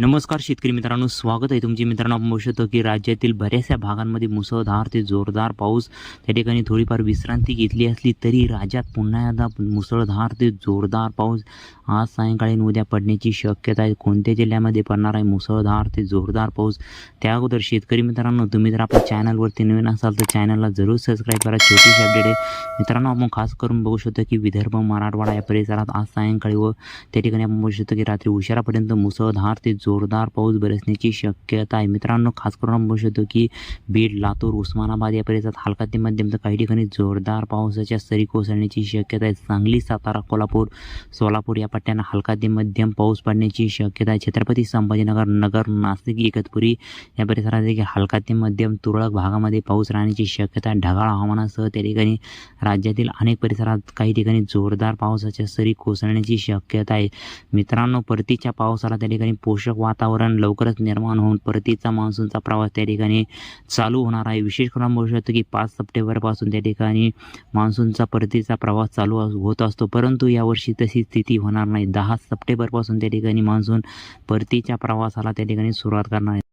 नमस्कार शेतकरी मित्रांनो स्वागत आहे तुमची मित्रांनो. आपण बघू शकतो की राज्यातील बऱ्याचशा भागांमध्ये मुसळधार ते जोरदार पाऊस त्या ठिकाणी थोडीफार विश्रांती घेतली असली तरी राज्यात पुन्हा एकदा मुसळधार ते जोरदार पाऊस आज सायंकाळी उद्या पडण्याची शक्यता आहे. कोणत्या जिल्ह्यामध्ये पडणार आहे? मुसळधार ते जोरदार पाऊस. त्या अगोदर शेतकरी मित्रांनो तुम्ही जर आपल्या चॅनलवरती नवीन असाल तर चॅनलला जरूर सबस्क्राईब करा. छोटीशी अपडेट आहे. मित्रांनो आपण खास करून बघू शकतो की विदर्भ मराठवाडा या परिसरात आज सायंकाळी व त्या ठिकाणी आपण बघू शकतो की रात्री उशिरापर्यंत मुसळधार ते जोरदार पाऊस बरसण्याची शक्यता आहे. मित्रांनो खास करून आपण बघू शकतो की बीड लातूर उस्मानाबाद या परिसरात हलका ते मध्यम तर काही ठिकाणी जोरदार पावसाच्या सरी कोसळण्याची शक्यता आहे. सांगली सातारा कोल्हापूर सोलापूर या पट्ट्यांना हलका ते मध्यम पाऊस पडण्याची शक्यता आहे. छत्रपती संभाजीनगर नगर नाशिक इगतपुरी या परिसरात देखील हलका ते मध्यम तुरळक भागामध्ये पाऊस राहण्याची शक्यता आहे. ढगाळ हवामानासह त्या ठिकाणी राज्यातील अनेक परिसरात काही ठिकाणी जोरदार पावसाच्या सरी कोसळण्याची शक्यता आहे. मित्रांनो परतीच्या पावसाला त्या ठिकाणी पोषक वातावरण लवकरच निर्माण होऊन परतीचा मान्सूनचा प्रवास त्या ठिकाणी चालू होणार आहे. विशेष करून बघू शकतो की पाच सप्टेंबरपासून त्या ठिकाणी मान्सूनचा परतीचा प्रवास चालू अस- होत असतो. परंतु यावर्षी तशी स्थिती होणार नाही. दहा सप्टेंबरपासून त्या ठिकाणी मान्सून परतीच्या प्रवासाला त्या ठिकाणी सुरुवात करणार आहे.